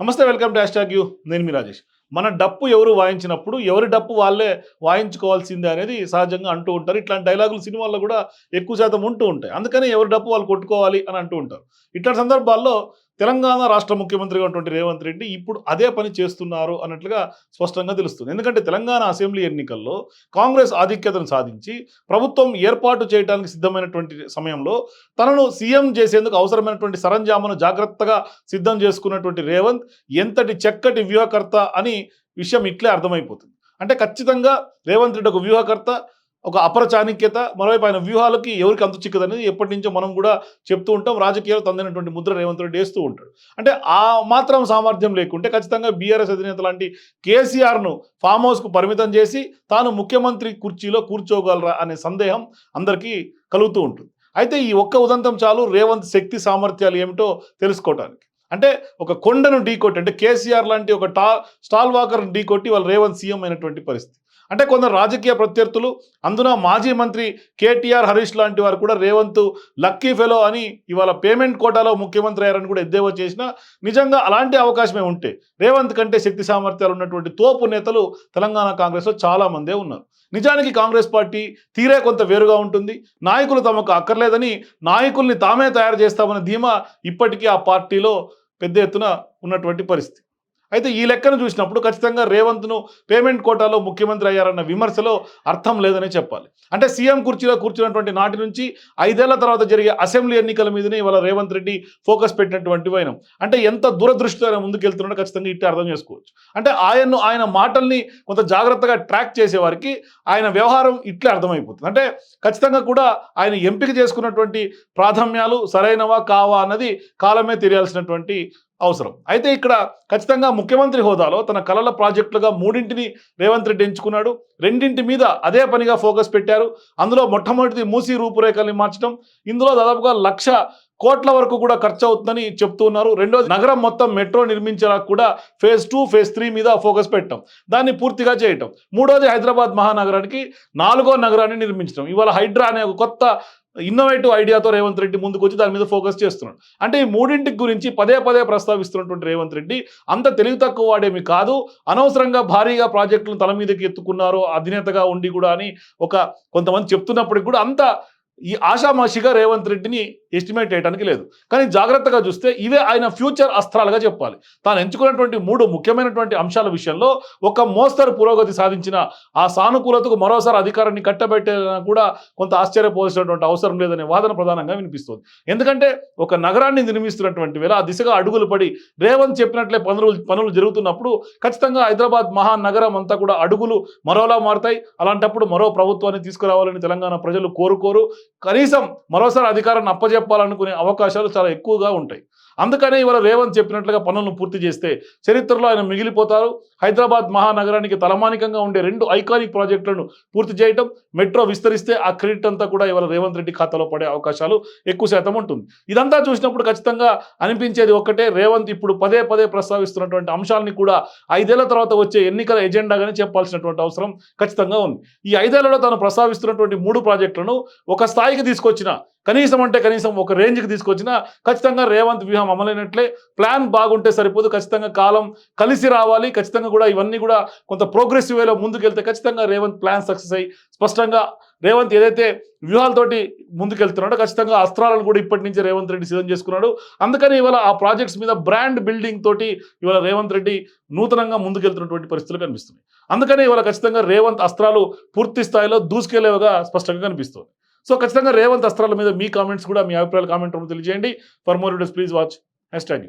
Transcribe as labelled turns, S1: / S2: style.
S1: నమస్తే welcome to hash you. నేను మీ రాజేష్. మన డప్పు ఎవరు వాయించినప్పుడు ఎవరి డప్పు వాళ్ళే వాయించుకోవాల్సిందే అనేది సహజంగా అంటూ ఉంటారు. ఇట్లాంటి డైలాగులు సినిమాల్లో కూడా ఎక్కువ శాతం ఉంటూ ఉంటాయి. అందుకని ఎవరి డప్పు వాళ్ళు కొట్టుకోవాలి అని అంటూ ఉంటారు. ఇట్లాంటి సందర్భాల్లో తెలంగాణ రాష్ట్ర ముఖ్యమంత్రిగా ఉన్నటువంటి రేవంత్ రెడ్డి ఇప్పుడు అదే పని చేస్తున్నారు అన్నట్లుగా స్పష్టంగా తెలుస్తుంది. ఎందుకంటే తెలంగాణ అసెంబ్లీ ఎన్నికల్లో కాంగ్రెస్ ఆధిక్యతను సాధించి ప్రభుత్వం ఏర్పాటు చేయడానికి సిద్ధమైనటువంటి సమయంలో తనను సీఎం చేసేందుకు అవసరమైనటువంటి సరంజామను జాగ్రత్తగా సిద్ధం చేసుకున్నటువంటి రేవంత్ ఎంతటి చక్కటి వ్యూహకర్త అని విషయం ఇట్లే అర్థమైపోతుంది. అంటే ఖచ్చితంగా రేవంత్ రెడ్డి ఒక వ్యూహకర్త ఒక అపర చాణిక్యత మరోవైపు ఆయన వ్యూహాలకి ఎవరికి అంత చిక్కదనేది ఎప్పటి నుంచో మనం కూడా చెప్తూ ఉంటాం రాజకీయాలు తందినటువంటి ముద్ర రేవంత్ రెడ్డి వేస్తూ ఉంటాడు. అంటే ఆ మాత్రం సామర్థ్యం లేకుంటే ఖచ్చితంగా బీఆర్ఎస్ అధినేత లాంటి కేసీఆర్ను ఫామ్ హౌస్కు పరిమితం చేసి తాను ముఖ్యమంత్రి కుర్చీలో కూర్చోగలరా అనే సందేహం అందరికీ కలుగుతూ ఉంటుంది. అయితే ఈ ఒక్క ఉదంతం చాలు రేవంత్ శక్తి సామర్థ్యాలు ఏమిటో తెలుసుకోవటానికి. అంటే ఒక కొండను ఢీకొట్టి అంటే కేసీఆర్ లాంటి ఒక టా స్టాల్ వాకర్ ఢీకొట్టి వాళ్ళు రేవంత్ సీఎం అయినటువంటి పరిస్థితి. అంటే కొందరు రాజకీయ ప్రత్యర్థులు అందున మాజీ మంత్రి కేటీఆర్ హరీష్ లాంటి వారు కూడా రేవంత్ లక్కీ ఫెలో అని ఇవాళ పేమెంట్ కోటాలో ముఖ్యమంత్రి అయ్యారని కూడా ఎద్దేవా చేసినా నిజంగా అలాంటి అవకాశమే ఉంటే రేవంత్ కంటే శక్తి సామర్థ్యాలు ఉన్నటువంటి తోపు నేతలు తెలంగాణ కాంగ్రెస్లో చాలా మందే ఉన్నారు. నిజానికి కాంగ్రెస్ పార్టీ తీరే కొంత వేరుగా ఉంటుంది. నాయకులు తమకు అక్కర్లేదని నాయకుల్ని తామే తయారు చేస్తామన్న ధీమా ఇప్పటికీ ఆ పార్టీలో పెద్ద ఎత్తున ఉన్నటువంటి పరిస్థితి. అయితే ఈ లెక్కను చూసినప్పుడు ఖచ్చితంగా రేవంత్ను పేమెంట్ కోటాలో ముఖ్యమంత్రి అయ్యారన్న విమర్శలో అర్థం లేదనే చెప్పాలి. అంటే సీఎం కుర్చీలో కూర్చున్నటువంటి నాటి నుంచి ఐదేళ్ళ తర్వాత జరిగే అసెంబ్లీ ఎన్నికల మీదనే ఇవాళ రేవంత్ రెడ్డి ఫోకస్ పెట్టినటువంటి వైనం. అంటే ఎంత దూరదృష్టితో ఆయన ముందుకెళ్తున్నాడో ఖచ్చితంగా ఇట్టే అర్థం చేసుకోవచ్చు. అంటే ఆయన్ను ఆయన మాటల్ని కొంత జాగ్రత్తగా ట్రాక్ చేసేవారికి ఆయన వ్యవహారం ఇట్లే అర్థమైపోతుంది. అంటే ఖచ్చితంగా కూడా ఆయన ఎంపిక చేసుకున్నటువంటి ప్రాధాన్యాలు సరైనవా కావా అన్నది కాలమే తెలియాల్సినటువంటి అవసరం. అయితే ఇక్కడ ఖచ్చితంగా ముఖ్యమంత్రి హోదాలో తన కలల ప్రాజెక్టులుగా మూడింటిని రేవంత్ రెడ్డి ఎంచుకున్నాడు. రెండింటి మీద అదే పనిగా ఫోకస్ పెట్టారు. అందులో మొట్టమొదటిది మూసి రూపురేఖల్ని మార్చడం. ఇందులో దాదాపుగా లక్ష కోట్ల వరకు కూడా ఖర్చు అవుతుందని చెప్తూ ఉన్నారు. రెండోది నగరం మొత్తం మెట్రో నిర్మించడానికి కూడా ఫేజ్ టూ ఫేజ్ త్రీ మీద ఫోకస్ పెట్టడం. దాన్ని పూర్తిగా చేయటం. మూడోది హైదరాబాద్ మహానగరానికి నాలుగో నగరాన్ని నిర్మించడం. ఇవాళ హైడ్రా అనే ఒక కొత్త ఇన్నోవేటివ్ ఐడియాతో రేవంత్ రెడ్డి ముందుకు వచ్చి దాని మీద ఫోకస్ చేస్తున్నాడు. అంటే ఈ మూడింటి గురించి పదే పదే ప్రస్తావిస్తున్నటువంటి రేవంత్ రెడ్డి అంత తెలివి తక్కువ వాడేమి కాదు. అనవసరంగా భారీగా ప్రాజెక్టులను తల మీదకి ఎత్తుకున్నారు. అధినేతగా ఉండి కూడా అని ఒక కొంతమంది చెప్తున్నప్పటికి కూడా అంత ఈ ఆషామాషిగా రేవంత్ రెడ్డిని ఎస్టిమేట్ చేయడానికి లేదు. కానీ జాగ్రత్తగా చూస్తే ఇవే ఆయన ఫ్యూచర్ అస్త్రాలుగా చెప్పాలి. తాను ఎంచుకున్నటువంటి మూడు ముఖ్యమైనటువంటి అంశాల విషయంలో ఒక మోస్తరు పురోగతి సాధించిన ఆ సానుకూలతకు మరోసారి అధికారాన్ని కట్టబెట్టేలా కూడా కొంత ఆశ్చర్యపోవాల్సినటువంటి అవసరం లేదనే వాదన ప్రధానంగా వినిపిస్తుంది. ఎందుకంటే ఒక నగరాన్ని నిర్మిస్తున్నటువంటి వేళ ఆ దిశగా అడుగులు పడి రేవంత్ చెప్పినట్లే పనులు పనులు జరుగుతున్నప్పుడు ఖచ్చితంగా హైదరాబాద్ మహానగరం అంతా కూడా అడుగులు మరోలా మారుతాయి. అలాంటప్పుడు మరో ప్రభుత్వాన్ని తీసుకురావాలని తెలంగాణ ప్రజలు కోరుకోరు. కనీసం మరోసారి అధికారాన్ని అప్పజెప్పాలనుకునే అవకాశాలు చాలా ఎక్కువగా ఉంటాయి. అందుకనే ఇవాళ రేవంత్ చెప్పినట్లుగా పనులను పూర్తి చేస్తే చరిత్రలో ఆయన మిగిలిపోతారు. హైదరాబాద్ మహానగరానికి తలమానికంగా ఉండే రెండు ఐకానిక్ ప్రాజెక్టులను పూర్తి చేయటం మెట్రో విస్తరిస్తే ఆ క్రెడిట్ అంతా కూడా ఇవాళ రేవంత్ రెడ్డి ఖాతాలో పడే అవకాశాలు ఎక్కువ శాతం ఉంటుంది. ఇదంతా చూసినప్పుడు ఖచ్చితంగా అనిపించేది ఒక్కటే రేవంత్ ఇప్పుడు పదే పదే ప్రస్తావిస్తున్నటువంటి అంశాలని కూడా ఐదేళ్ళ తర్వాత వచ్చే ఎన్నికల ఎజెండాగానే చెప్పాల్సినటువంటి అవసరం ఖచ్చితంగా ఉంది. ఈ ఐదేళ్ళలో తాను ప్రస్తావిస్తున్నటువంటి మూడు ప్రాజెక్టులను ఒక స్థాయికి తీసుకొచ్చిన కనీసం అంటే కనీసం ఒక రేంజ్కి తీసుకొచ్చినా ఖచ్చితంగా రేవంత్ వ్యూహం అమలైనట్లే. ప్లాన్ బాగుంటే సరిపోదు. ఖచ్చితంగా కాలం కలిసి రావాలి. ఖచ్చితంగా కూడా ఇవన్నీ కూడా కొంత ప్రోగ్రెసివ్ వేలో ముందుకెళ్తే ఖచ్చితంగా రేవంత్ ప్లాన్ సక్సెస్ అయ్యి స్పష్టంగా రేవంత్ ఏదైతే వ్యూహాలతోటి ముందుకెళ్తున్నాడో ఖచ్చితంగా అస్త్రాలను కూడా ఇప్పటి నుంచి రేవంత్ రెడ్డి సిద్ధం చేసుకున్నాడు. అందుకని ఇవాళ ఆ ప్రాజెక్ట్స్ మీద బ్రాండ్ బిల్డింగ్ తోటి ఇవాళ రేవంత్ రెడ్డి నూతనంగా ముందుకెళ్తున్నటువంటి పరిస్థితులు కనిపిస్తున్నాయి. అందుకని ఇవాళ ఖచ్చితంగా రేవంత్ అస్త్రాలు పూర్తి స్థాయిలో దూసుకెళ్ళేవిగా స్పష్టంగా కనిపిస్తుంది. సో ఖచ్చితంగా రేవంత్ అస్త్రాల మీద మీ కామెంట్స్ కూడా మీ అభిప్రాయాలు కామెంట్ రూమ్ తెలియజేయండి. For more videos please watch hashtag